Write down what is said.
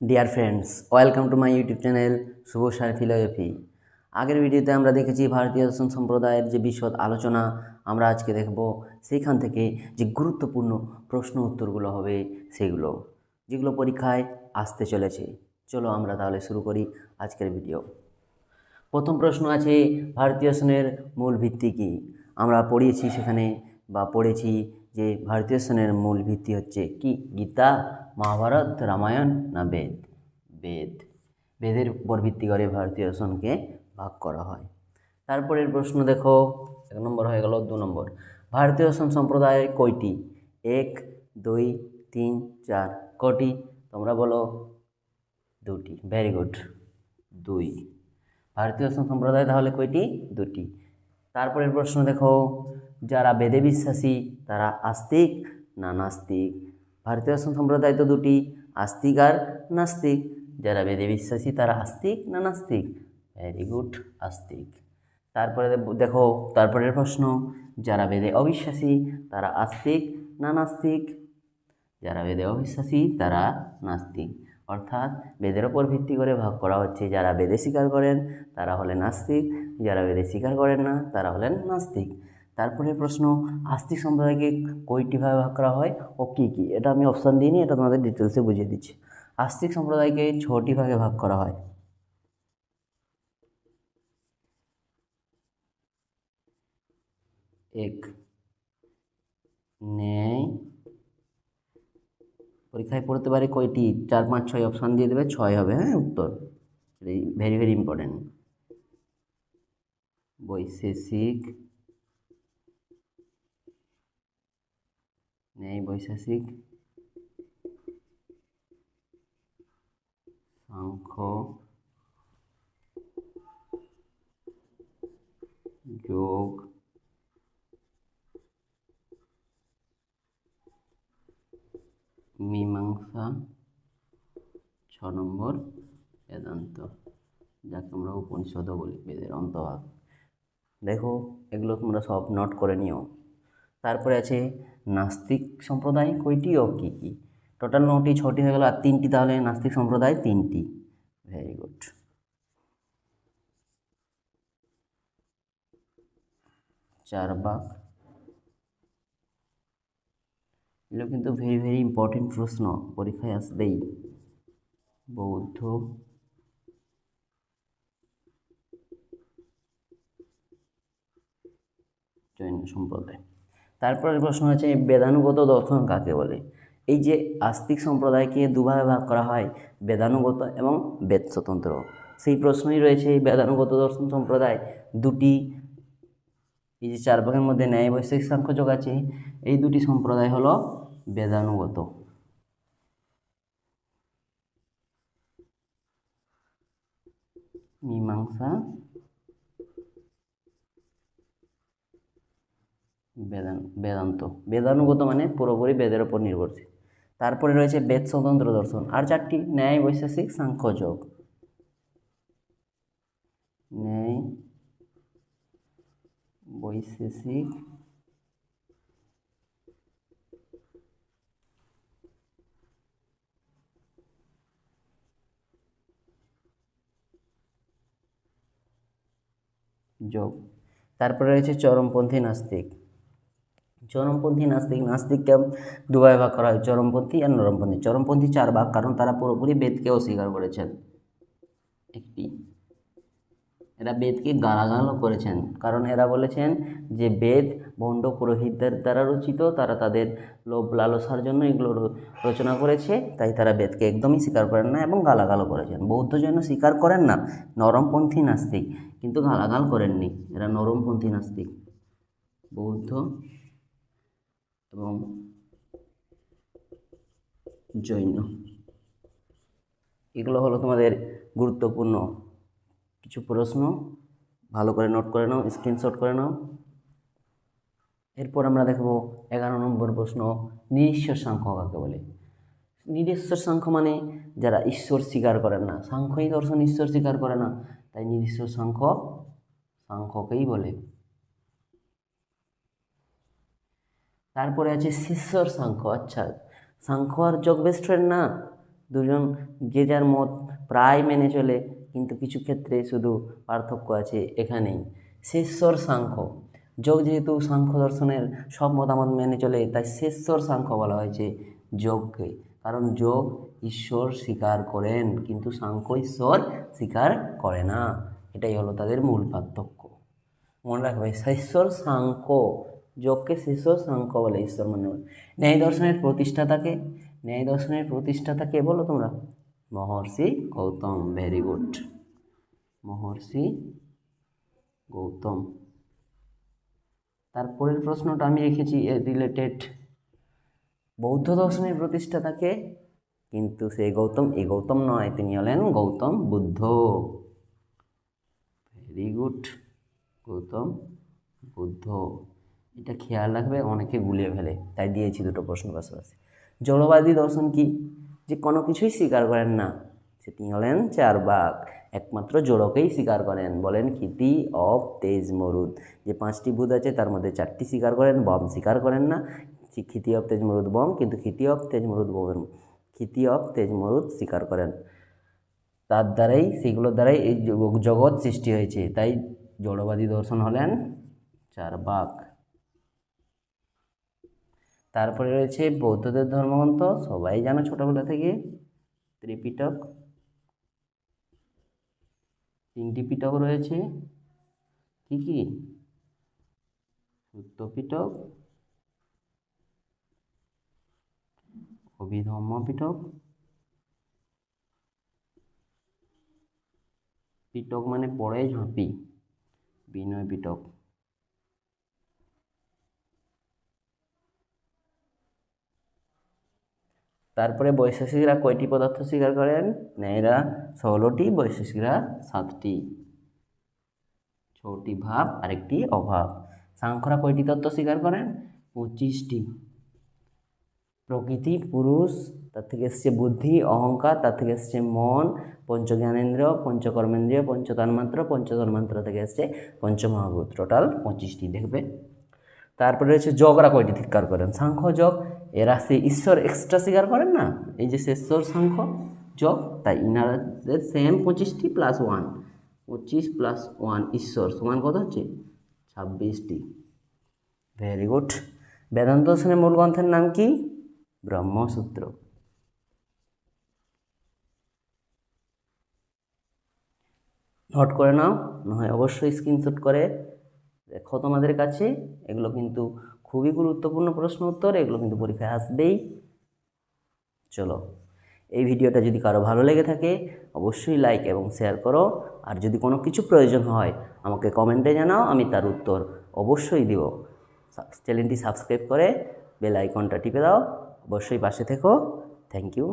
Dear friends welcome to my YouTube channel Shubho sir philosophy আগের ভিডিওতে আমরা দেখেছি ভারতীয় দর্শন সম্প্রদায়ের যে বিশদ আলোচনা, আমরা আজকে দেখব সেইখান থেকে যে গুরুত্বপূর্ণ প্রশ্ন উত্তরগুলো হবে সেগুলো, যেগুলো পরীক্ষায় আসতে চলেছে। চলো আমরা তাহলে শুরু করি আজকের ভিডিও। প্রথম প্রশ্ন আছে, ভারতীয় দর্শনের মূল ভিত্তি কী? আমরা পড়িয়েছি সেখানে বা পড়েছি যে ভারতীয় দর্শনের মূল ভিত্তি হচ্ছে কি? গীতা মহাভারত, রামায়ণ না বেদ? বেদ। বেদের উপর ভিত্তি করে ভারতীয় দর্শনকে ভাগ করা হয়। তারপরের প্রশ্ন দেখো, এক নম্বর হয়ে গেল, দু নম্বর। ভারতীয় দর্শন সম্প্রদায় কয়টি? এক, দুই, তিন, চার। কটি? তোমরা বলো। দুটি। ভেরি গুড দুই। ভারতীয় দর্শন সম্প্রদায় তাহলে কয়টি? দুটি। তারপরের প্রশ্ন দেখো, যারা বেদে বিশ্বাসী, তারা আস্তিক না নাস্তিক? ভারতীয় সম্প্রদায় তো দুটি, আস্তিক আর নাস্তিক। যারা বেদে বিশ্বাসী, তারা আস্তিক না নাস্তিক? ভেরি গুড আস্তিক। তারপরে দেখো, তারপরের প্রশ্ন, যারা বেদে অবিশ্বাসী, তারা আস্তিক না নাস্তিক? যারা বেদে অবিশ্বাসী, তারা নাস্তিক। অর্থাৎ বেদের ওপর ভিত্তি করে ভাগ করা হচ্ছে, যারা বেদে স্বীকার করেন, তারা হলেন নাস্তিক যারা বেদে স্বীকার করেন না, তারা হলেন নাস্তিক। তারপরে প্রশ্ন, আস্তিক সম্প্রদায়কে কয়টি ভাগে ভাগ করা হয় ও কী কী? এটা আমি অপশান দিইনি, এটা তোমাদের ডিটেলসে বুঝিয়ে দিচ্ছি। আস্তিক সম্প্রদায়কে ছটি ভাগে ভাগ করা হয়। এক, ন্যায়। পরীক্ষায় পড়তে পারে কয়টি? চার, পাঁচ, ছয় অপশান দিয়ে দেবে, ছয় হবে হ্যাঁ উত্তর। ভেরি ভেরি ইম্পর্টেন্ট বৈশেষিক ন্যায় বৈশেষিক সাংখ্য যোগ। মীমাংসা। ছ নম্বর বেদান্ত, যাকে আমরা উপনিষদও বলি, বেদের অন্তভাগ। দেখো, এগুলো তোমরা সব নোট করে নিও। তারপরে আছে নাস্তিক সম্প্রদায় কয়টি ও কী কী? টোটাল নটি, ছটি হয়ে গেল আর তিনটি, তাহলে নাস্তিক সম্প্রদায় তিনটি। ভেরি গুড চার বাক। এগুলো কিন্তু ভেরি ভেরি ইম্পর্টেন্ট প্রশ্ন, পরীক্ষায় আসবেই। বৌদ্ধ। জৈন সম্প্রদায়। তারপরে প্রশ্ন আছে বেদানুগত দর্শন কাকে বলে? এই যে আস্তিক সম্প্রদায়কে দুভাবে ভাগ করা হয়, বেদানুগত এবং বেদ স্বতন্ত্র সেই প্রশ্নই রয়েছে এই বেদানুগত দর্শন সম্প্রদায় দুটি, এই যে চার ভাগের মধ্যে ন্যায় বৈশিক সাংখ্যযোগ আছে, এই দুটি সম্প্রদায় হলো বেদানুগত। মীমাংসা বেদান্ত। বেদানুগত মানে পুরোপুরি বেদের ওপর নির্ভরশীল। তারপরে রয়েছে বেদ স্বতন্ত্র দর্শন। আর চারটি ন্যায় বৈশেষিক সাংখ্যযোগ ন্যায় বৈশেষিক যোগ। তারপরে রয়েছে চরমপন্থী নাস্তিক। চরমপন্থী নাস্তিক, নাস্তিককে দুভাগে ভাগ করা হয়, চরমপন্থী আর নরমপন্থী। চরমপন্থী চার ভাগ, কারণ তারা পুরোপুরি বেদকে অস্বীকার করেছেন। একটি, এরা বেদকে গালাগালও করেছেন, কারণ এরা বলেছেন যে বেদ ভণ্ড পুরোহিতদের দ্বারা রচিত, তারা তাদের লোভ লালসার জন্য এগুলো রচনা করেছে, তাই তারা বেদকে একদমই স্বীকার করেন না এবং গালাগালও করেছেন। বৌদ্ধ জৈন স্বীকার করেন না, নরমপন্থী নাস্তিক, কিন্তু গালাগাল করেননি, এরা নরমপন্থী নাস্তিক। বৌদ্ধ এবং জৈন। এগুলো হলো তোমাদের গুরুত্বপূর্ণ কিছু প্রশ্ন। ভালো করে নোট করে নাও স্ক্রিনশট করে নাও। এরপর আমরা দেখব এগারো নম্বর প্রশ্ন নিরীশ্বর সাংখ্য কাকে বলে? নিরীশ্বর সাংখ্য মানে যারা ঈশ্বর স্বীকার করেন না। সাংখ্যই দর্শন ঈশ্বর স্বীকার করে না। তাই নিরীশ্বর সাংখ্য সাংখ্যকেই বলে। তারপরে আছে শিষ্যর সাংখ্য আচ্ছা। সাংখ্য আর যোগ বেস্ট না, দুজন যে যার মত প্রায় মেনে চলে, কিন্তু কিছু ক্ষেত্রে শুধু পার্থক্য আছে এখানেই। শেষ্যর সাংখ্য, যোগ যেহেতু সাংখ্য দর্শনের সব মতামত মেনে চলে, তাই শেষ্যর সাংখ্য বলা হয়েছে যোগকে। কারণ যোগ ঈশ্বর স্বীকার করেন, কিন্তু সাংখ্য ঈশ্বর স্বীকার করে না। এটাই হলো তাদের মূল পার্থক্য। মনে রাখবে ঈশ্বর সাংখ্য যোগকে শিষ্য সাংখ্য বলে ঈশ্বর মানে বলে। ন্যায় দর্শনের প্রতিষ্ঠাতাকে ন্যায় দর্শনের প্রতিষ্ঠাতাকে বলো তোমরা। Maharshi Gautam very good Maharshi Gautam. তারপরের প্রশ্নটা আমি রেখেছি রিলেটেড বৌদ্ধ দর্শনের প্রতিষ্ঠাতাকে কিন্তু সেই গৌতম এই গৌতম নয়, তিনি হলেন Gautam Buddha. Very good Gautam Buddha. এটা খেয়াল রাখবে, অনেকে গুলিয়ে ফেলে। তাই দিয়েছি দুটো প্রশ্ন পাশাপাশি। জড়বাদী দর্শন কি? যে কোনো কিছুই স্বীকার করেন না। সেটি হলেন চার বাঘ। একমাত্র জড়কেই স্বীকার করেন। বলেন ক্ষিতি অফ তেজ মরুদ যে পাঁচটি ভূত আছে, তার মধ্যে চারটি স্বীকার করেন, বম স্বীকার করেন না। ক্ষিতি অফ তেজ মরুদ বম, কিন্তু ক্ষিতি অফ তেজ মরুদ বম ক্ষিতি অফ তেজ মরুদ স্বীকার করেন। তার দ্বারাই, সেগুলোর দ্বারাই এই জগৎ সৃষ্টি হয়েছে। তাই জড়বাদী দর্শন হলেন চার বাক তারপরে রয়েছে বৌদ্ধদের ধর্মগ্রন্থ, সবাই জানো ছোটবেলা থেকে। ত্রিপিটক, তিনটি পিটক রয়েছে। কি কি? সূত্র পিটক অভিধর্ম পিটক পিটক মানে পড়ে ঝাঁপি বিনয় পিটক তারপরে বৈশেষিকরা কয়টি পদার্থ স্বীকার করেন? ন্যায়রা ষোলোটি বৈশেষিকরা সাতটি। ছটি ভাব, আরেকটি অভাব। সাংখ্যরা কয়টি তত্ত্ব স্বীকার করেন? পঁচিশটি। প্রকৃতি, পুরুষ, তার থেকে এসছে বুদ্ধি, অহংকার, তার থেকে এসছে মন, পঞ্চজ্ঞানেন্দ্রিয়, পঞ্চকর্মেন্দ্রিয়, পঞ্চতন্মাত্র পঞ্চতন্মাত্র থেকে এসছে পঞ্চমহাভূত। টোটাল পঁচিশটি, দেখবে? তারপরে রয়েছে যোগরা কয়টি স্বীকার করেন? সাংখ্য যোগ এরা সে ঈশ্বর এক্সট্রা স্বীকার করেন না? এই যে শেষর সাংখ্য যোগ, তাই ইনারাদের সেম পঁচিশটি প্লাস ওয়ান পঁচিশ প্লাস ওয়ান ঈশ্বর, সমান কত হচ্ছে? ছাব্বিশটি। ভেরি গুড বেদান্ত দর্শনের মূল গ্রন্থের নাম কি? ব্রহ্মসূত্র। নোট করে নাও নয় অবশ্যই স্ক্রিনশট করে দেখো তোমাদের কাছে। এগুলো কিন্তু খুবই গুরুত্বপূর্ণ প্রশ্ন উত্তর, এগুলো কিন্তু পরীক্ষায় আসবেই। চলো, এই ভিডিওটা যদি কারও ভালো লেগে থাকে, অবশ্যই লাইক এবং শেয়ার করো। আর যদি কোনো কিছু প্রয়োজন হয়, আমাকে কমেন্টে জানাও, আমি তার উত্তর অবশ্যই দিব। চ্যানেলটি সাবস্ক্রাইব করে বেল আইকনটা টিপে দাও। অবশ্যই পাশে থেকো। Thank you